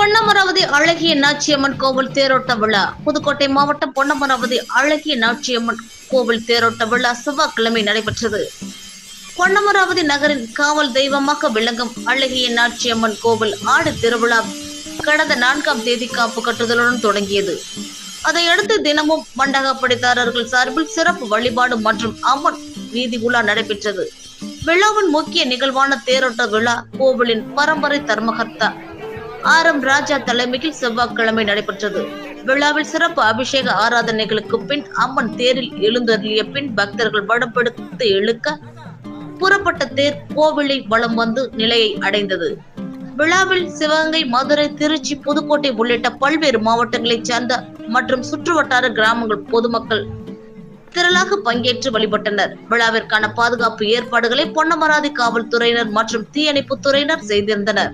பொன்னமராவதி அழகிய நாச்சியம்மன் கோவில் தேரோட்ட விழா. புதுக்கோட்டை மாவட்டம் பொன்னமராவதி அழகிய நாச்சியம்மன் கோவில் தேரோட்ட விழா செவ்வாய்க்கிழமை நடைபெற்றது. பொன்னமராவதி நகரின் காவல் தெய்வமாக விளங்கும் அழகிய நாச்சியம்மன் கோவில் ஆடு திருவிழா கடந்த நான்காம் தேதி காப்பு கட்டுதலுடன் தொடங்கியது. அதையடுத்து தினமும் மண்டகப்படிதாரர்கள் சார்பில் சிறப்பு வழிபாடு மற்றும் அம்மன் வீதி உலா நடைபெற்றது. விழாவின் முக்கிய நிகழ்வான தேரோட்ட விழா கோவிலின் பரம்பரை தர்மகர்த்தா ஆர் எம் ராஜா தலைமையில் செவ்வாய்க்கிழமை நடைபெற்றது. விழாவில் சிறப்பு அபிஷேக ஆராதனைகளுக்கு பின் அம்மன் தேரில் எழுந்தருளிய பின் பக்தர்கள் வடப்படுத்து இழுக்க புறப்பட்ட தேர் கோவிலை வலம் வந்து நிலையை அடைந்தது. விழாவில் சிவகங்கை மதுரை திருச்சி புதுக்கோட்டை உள்ளிட்ட பல்வேறு மாவட்டங்களைச் சேர்ந்த மற்றும் சுற்றுவட்டார கிராமங்கள் பொதுமக்கள் திரளாக பங்கேற்று வழிபட்டனர். விழாவிற்கான பாதுகாப்பு ஏற்பாடுகளை பொன்னமராதி காவல்துறையினர் மற்றும் தீயணைப்பு துறையினர் செய்திருந்தனர்.